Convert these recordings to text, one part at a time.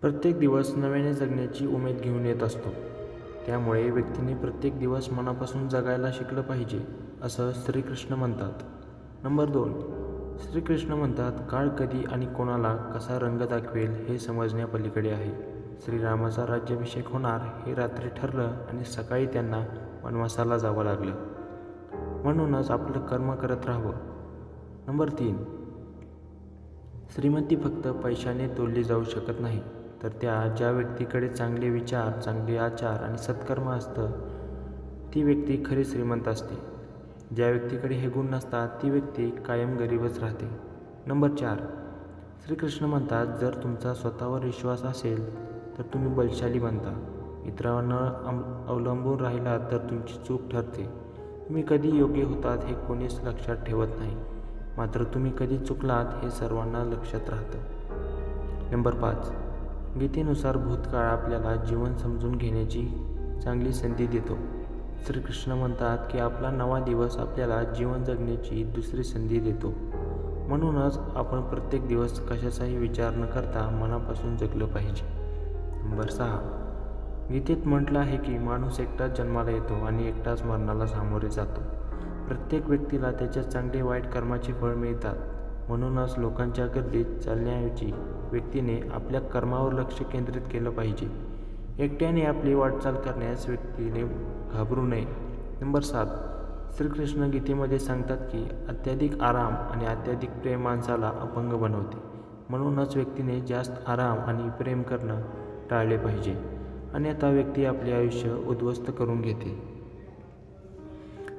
प्रत्येक दिवस नव्याने जगण्याची उमेद घेऊन येत असतो. त्यामुळे व्यक्तीने प्रत्येक दिवस मनापासून जगायला शिकलं पाहिजे असं श्रीकृष्ण म्हणतात. नंबर दोन. श्रीकृष्ण म्हणतात काळ कधी आणि कोणाला कसा रंग दाखवेल हे समजण्यापलीकडे आहे. श्रीरामाचा राज्याभिषेक होणार हे रात्री ठरलं आणि सकाळी त्यांना वनवासाला जावं लागलं. म्हणूनच आपलं कर्म करत राहावं. नंबर तीन. श्रीमंती फक्त पैशाने तोडली जाऊ शकत नाही. तर त्या ज्या व्यक्तीकडे चांगले विचार चांगले आचार आणि सत्कर्म असतं ती व्यक्ती खरी श्रीमंत असते. ज्या व्यक्तीकडे हे गुण नसतात ती व्यक्ती कायम गरीबच राहते. नंबर चार. श्रीकृष्ण म्हणतात जर तुमचा स्वतःवर विश्वास असेल तर तुम्ही बलशाली बनता. इतरांवर न अवलंबून राहिलात तर तुमची चूक ठरते. तुम्ही कधी योग्य होतात हे कोणीच लक्षात ठेवत नाही. मात्र तुम्ही कधी चुकलात हे सर्वांना लक्षात राहतं. नंबर पाच. गीतेनुसार भूतकाळ आपल्याला जीवन समजून घेण्याची चांगली संधी देतो. श्रीकृष्ण म्हणतात की आपला नवा दिवस आपल्याला जीवन जगण्याची दुसरी संधी देतो. म्हणूनच आपण प्रत्येक दिवस कशाचाही विचार न करता मनापासून जगलं पाहिजे. नंबर सहा. गीतेत म्हटलं आहे की माणूस एकटाच जन्माला येतो आणि एकटाच मरणाला सामोरे जातो. प्रत्येक व्यक्तीला त्याच्या चांगले वाईट कर्माचे फळ मिळतात. म्हणूनच लोकांच्या गर्दीत चालण्याऐवजी व्यक्तीने आपल्या कर्मावर लक्ष केंद्रित केलं पाहिजे. एकट्याने आपली वाटचाल करण्यास व्यक्तीने घाबरू नये. नंबर सात. श्रीकृष्ण गीतेमध्ये सांगतात की अत्याधिक आराम आणि अत्याधिक प्रेम माणसाला अपंग बनवते. म्हणूनच व्यक्तीने जास्त आराम आणि प्रेम करणं टाळले पाहिजे. अन्यथा व्यक्ती आपले आयुष्य उद्ध्वस्त करून घेते.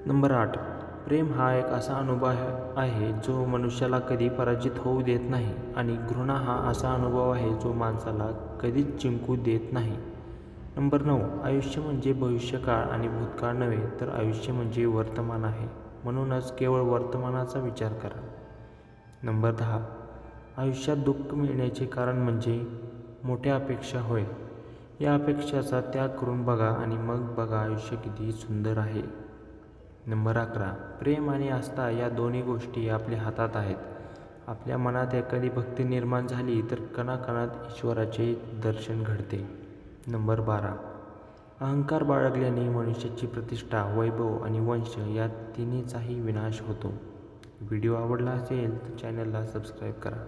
नंबर आठ. प्रेम हा एक असा अनुभव आहे जो मनुष्याला कधी पराजित होऊ देत नाही आणि घृणा हा असा अनुभव आहे जो माणसाला कधीच जिंकू देत नाही. नंबर नऊ आयुष्य म्हणजे भविष्यकाळ आणि भूतकाळ नव्हे तर आयुष्य म्हणजे वर्तमान आहे. म्हणूनच केवळ वर्तमानाचा विचार करा. नंबर दहा आयुष्यात दुःख मिळण्याचे कारण म्हणजे मोठ्या अपेक्षा होय. या अपेक्षाचा त्याग करून बघा आणि मग बघा आयुष्य किती सुंदर आहे. नंबर अकरा. प्रेम आणि आस्था या दोन्ही गोष्टी आपल्या हातात आहेत. आपल्या मनात एखादी भक्ती निर्माण झाली तर कणाकणात ईश्वराचे दर्शन घडते. नंबर बारा. अहंकार बाळगल्याने मनुष्याची प्रतिष्ठा वैभव आणि वंश या तिन्हीचाही विनाश होतो. व्हिडिओ आवडला असेल तर चॅनलला सबस्क्राईब करा.